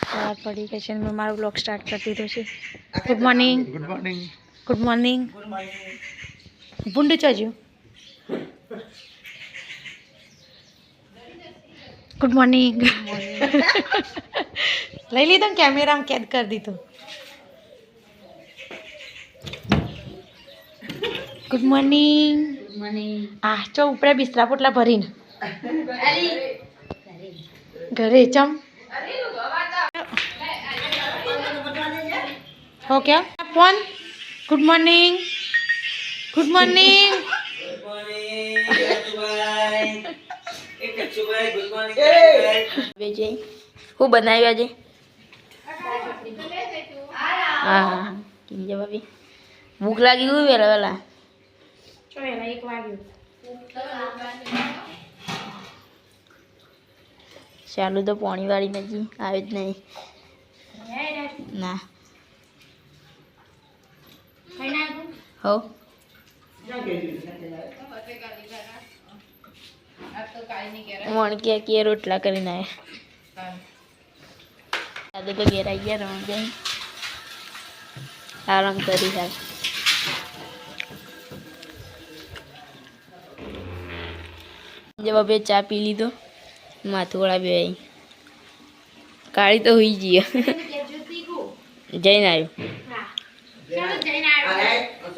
સવાર પડી ગઈ છે મેં મારો બ્લોગ સ્ટાર્ટ કરી દીધો છે. Good morning good morning good morning ભૂંડ ચાજુ ગુડ મોર્નિંગ લઈ લીધો ને કેમેરામાં કેદ કરી દીધો. ગુડ મોર્નિંગ આ ચો ઉપરે બિસ્તરા પોટલા ભરીને. ઘરે ચમ. Okay phone? Good morning good morning Vijay હું બનાવ્યું આજે? હા. હા કેમ છે ભાભી? ભૂખ લાગી ગયું એક વાગ્યું. ચાલુ તો પોણી વાળી નથી આવે જ નહીં. ના. હો. મણક્યા કે રોટલા કરીને આવ્યા દાદા તો ઘેર આવી ગયા રમણ જઈ આરામ કરી હાલ જે બાબે ચા પી લીધો. માથું વાળા બે અહીં. કાળી તો હોઈ જઈએ જઈને આવ્યો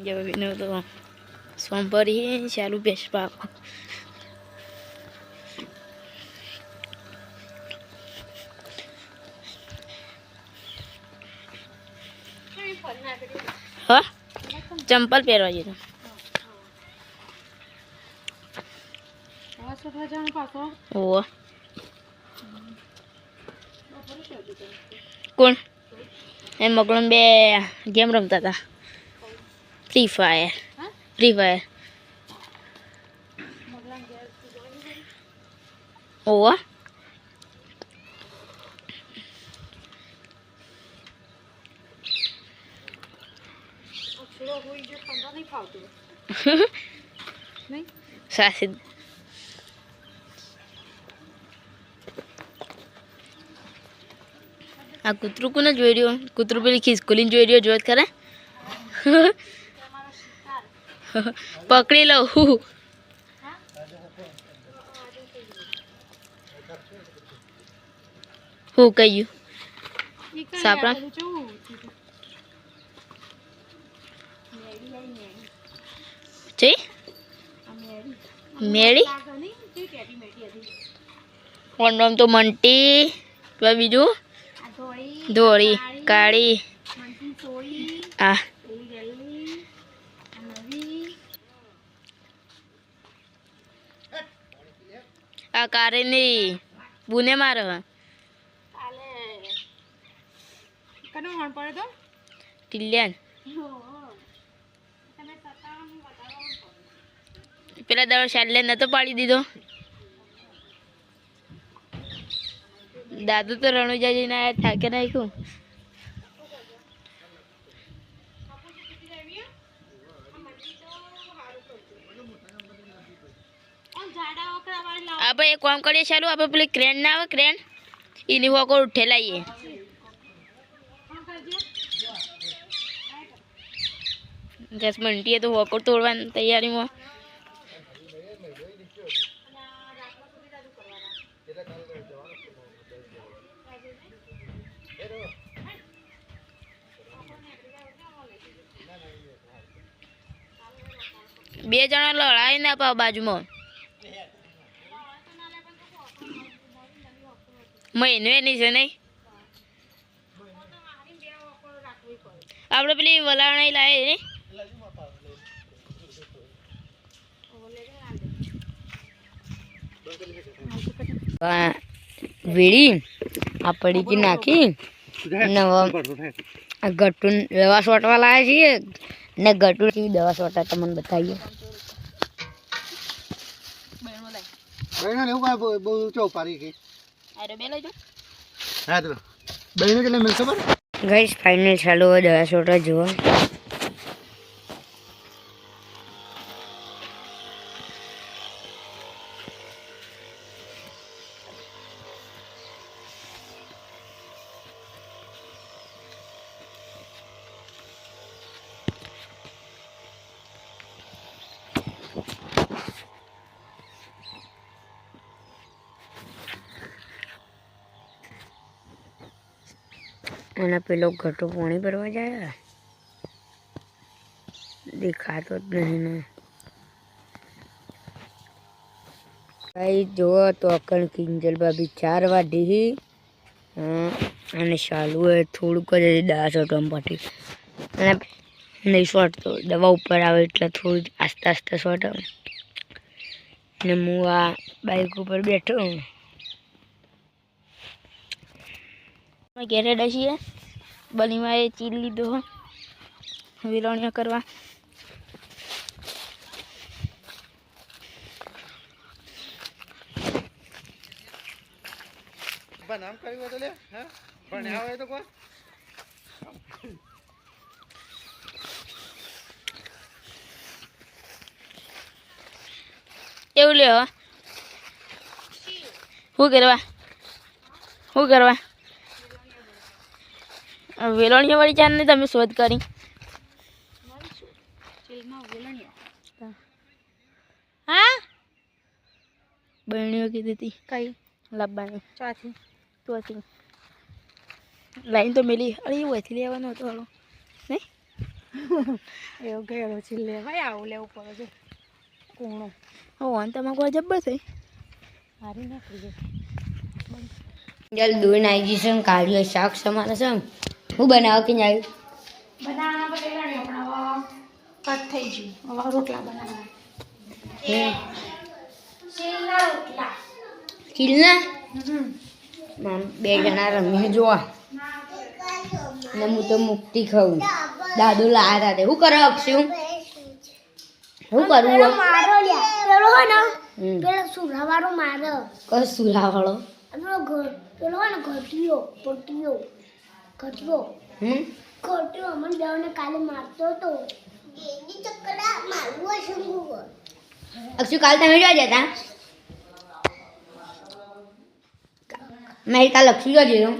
જવાબીનો તો સોમવારી ચાલુ બેસ પાક હા ચંપલ પહેરવા જતો ઓહો કોણ એ મગળમ બે ગેમ રમતા હતા ફ્રી ફાયર ફ્રી ફાયર ઓહો સાસી આ કૂતરું કોને જોઈ રહ્યો કૂતરું પેલી ખિસકોલીને જોઈ રહ્યો જોત ખરા પકડી લઉં. હું કહ્યું? સાપડા જઈ મેળી? ઓનમ તો મંટી બીજું? ધોળી કાળી. આ આ કારેની બુને મારે. કનો હોણ પડે તો? ટિલ્યાન પેલા દાડો શાલે નતો પાડી દીધો. દાદુ તો રણુજા જઈને થાકે નાખ્યું. આપણે એક કામ કરીએ, ચાલુ આપણે પેલી ક્રેન ના આવે ક્રેન એની વગર ઉઠેલાઈએ. દસ મિનિટે તો વકોર તોડવાની તૈયારીમાં. બે જણા લડાઈ ના પાવ બાજુમાં. મહિનો એની છે નહીં? આપણે પેલી વલાણાઈ લાવે ને વેડી, આ પડીકી નાખી, ને હવે આ ગટુન દવા સોટવા લાવે છીએ, ને ગટુ થી દવા સોટા તમને બતાવીએ. બહેનો, એવું કાંઈ બહુ- ચોપારી ગઈ હા તો બહેનો કેટલે મિલ ખબર? ગઈશ ફાઇનલ ચાલુ હોય દવા સોટા જુઓ. અને પેલો ઘટો પાણી ભરવા જાય દેખાતો જ નહીં ને. કઈ જુઓ તો અકણ કિંજલ ભાભી ચાર વાઢી અને ચાલુ હોય થોડુંક જ દવા છોટવા પટી. અને નહીં છોટતો દવા ઉપર આવે એટલે થોડું આસ્તે આસ્તે છોટો ને હું આ બાઇક ઉપર બેઠો અમે ઘેરે છીએ. બલીમાં એ ચીલ લીધો વિલોણીઓ કરવા. નામ કર્યું હોય લે હા? ભણ્યા હોય તો કોઈ એવું લેવા શું કરવા? શું કરવા? વેલોણીઓ વાળી ચાર ને તમે શોધ કરી. હા? બહેણીઓ કીધી હતી. કઈ? લાવવાની ચોથી. હતી લાઈન તો મેલી. અરે એવું હતી લેવાનો હતો હાલો. નહીં? એવો ગયેલો છે લેવાય આવું લેવું પડે છે. કૂણો. હો અને તમારે કોઈ જબ્બર થઈ હારી નાખી દે જલ દૂર નાઈ જઈશું કાઢ્યો શાક સમાન છે હું બનાવો કે જાય બનાવવા બટેલાની હમણાં કટ થઈ ગયું. હવે રોટલા બનાવવા રોટલા. કિલના બે જણા રમીને જોવા. ને હું તો મુક્તિ ખાઉં. દાદુ લાયા હતા શું કરો અક્ષુ શું કરવું હો? મારો પેલો હોય ને પેલો સુરાવાળો મારો. કસ સુલાવાળો? પેલો પેલો હોય ને ઘટિયો પટીયો. ઘટિયો હમ ઘટિયો અમને બેવને કાલે મારતો હતો એની ચક્કરા મારવું હશે હું અક્ષુ કાલ તમે જોવા જતા મેં કાલ અક્ષુ જોવા જોયું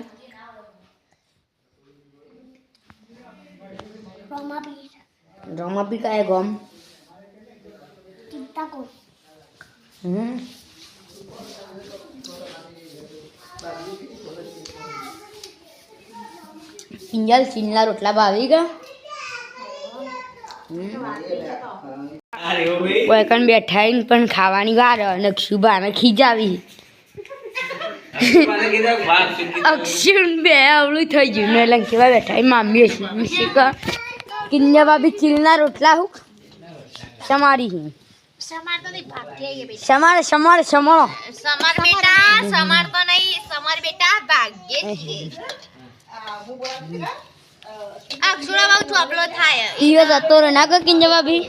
રમા બી રમા બી કાંઈ ગમ ચિંતા કો કિંજલ ચીનલા રોટલા ભાવી ગયા વૈકણ બેઠા પણ ખાવાની વાર અને અક્ષુભાને ખીજાવી. અક્ષુણ બે આવડું થઈ ગયું મેં લંકેવા બેઠા મામી હશે શીખા કિંજા ભાભી ચીલના રોટલા હું? સમારી હું. સમાર સમાર નહીં ભાગ થઈ ગઈ સમારે સમારે સમારો. સમાર બેટા સમાર તો નહીં સમાર બેટા ભાગ્યે અક્ષુરા બહુ ચોપલો થાય. ઈયો જતો રે ના કે કિંજા ભાભી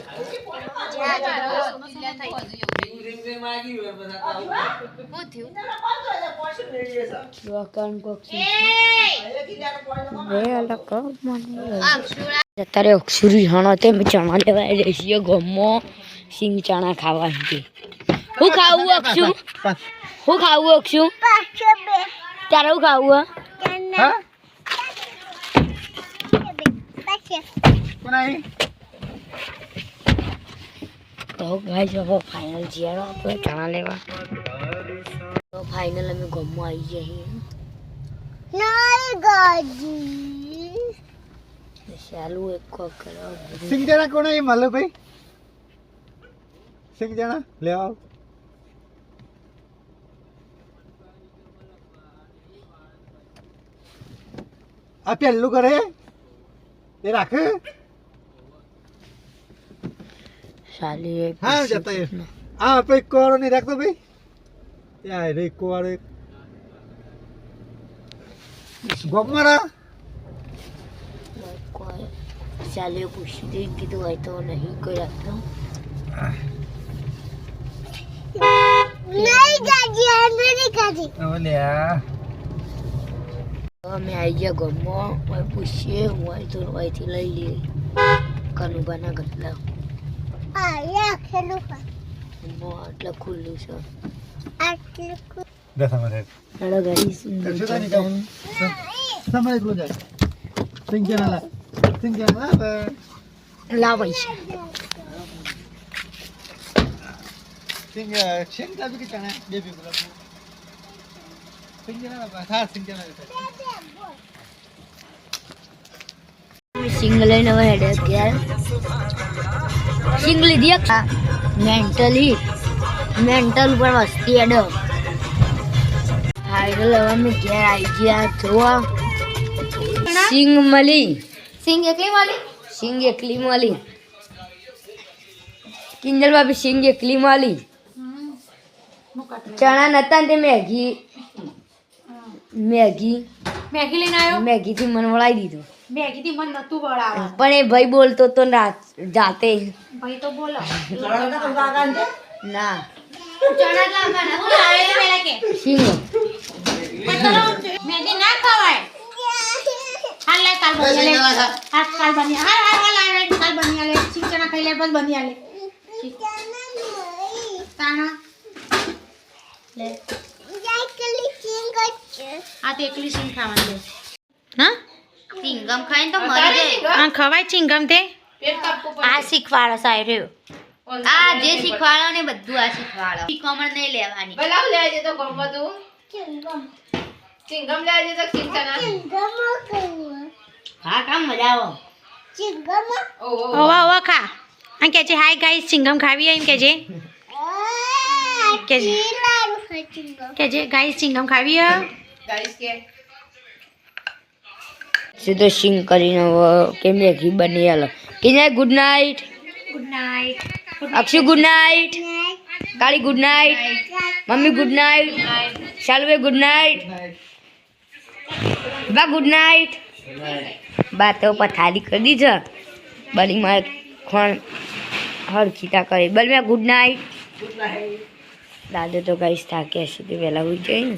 હું થયું વકણ કોક બે અલગ મને અક્ષુરા અત્યારે અક્ષુરી હણો તે ચણા લેવા જઈએ ગમો. સિંગ ચણા ખાવા હું ખાવું અક્ષુ? હું. ખાવું અક્ષુ? તારે હું ખાવું હે? હા કોણ આવી? તો ગાઈસ હવે ફાઇનલ જીયારો આપણે ચણા લેવા. તો ફાઇનલ અમે ગમો આવી જઈએ નહીં ગાજી. ચાલુ એક કોક કરો સિંગ જણા કોણ આવી? માલો ભાઈ સિંગ જણા લે આવ. આ પેલું કરે એ રાખે ચાલી એક હા જતા એ આ આપણે એક વાળો નહીં રાખતો ભાઈ ત્યાં રે એક વાળો એક ગોપમાં રહે કોઈ ચાલે પૂછી દે કીધું હોય તો નહીં કોઈ રાખતો નહીં ગાજી આ નહીં ગાજી ઓલ્યા અમે આવી ગયા ગમો હોય પૂછીએ હોય તો અહીંથી લઈ લઈએ. કનુભાના ગટલા આટલા ખુલ્લું છે. સુંદર લાવાય છે કાજુ કે ચણા બે બે ગુલાબ સિંગિયા ના હા સિંગિયા ના સિંગ લઈને હવે હેડે ગયા સિંગ લીધી મેન્ટલી મેન્ટલ ઉપર વસ્તી હેડો હાઈડલ હવે અમે ઘેર આવી ગયા જોવા. સિંગ મળી સિંગ એકલી મળી સિંગ એકલી મળી કિંજલ બાપી સિંગ એકલી મળી ચણા નતા તે મેગી. મેગી. મેગી લઈને આવ્યો? મેગી થી મને વળાવી દીધું. મેગી કીધી મન નતું વળાવા. પણ એ ભાઈ બોલતો તો રાત જાતે ભાઈ તો બોલો. ના. ના આ તો એકલી સિંગ ખાવાની હા? સિંગમ ખાઈને તો મરી જાય હા ખવાય ચિંગમ તે? આ શીખવાડો સાહેબ આ જે શીખવાડો. ને બધું આ શીખવાડો. શીખવામણ નહીં લેવાની. હા કામ મજા આવો. ઓવા ઓવા ખા. આ કે છે હાય ગાઈસ ચિંગમ ખાવી એમ કે છે. કે છે કે છે ગાઈસ ચિંગમ ખાવી હે સીધો સિંગ કરીને કેમ મેગી બની હાલો. કિને good night good night Akshu good night કાળી good night mummy good night શાલવે ગુડ નાઇટ બા ગુડ નાઇટ બા તો પથારી કરી દીધો બલી મારે ખોણ હરખીતા કરી. બલ મેં ગુડ નાઇટ દાદો તો કઈ થાક્યા સુધી વહેલા ઉઠી જાય ને.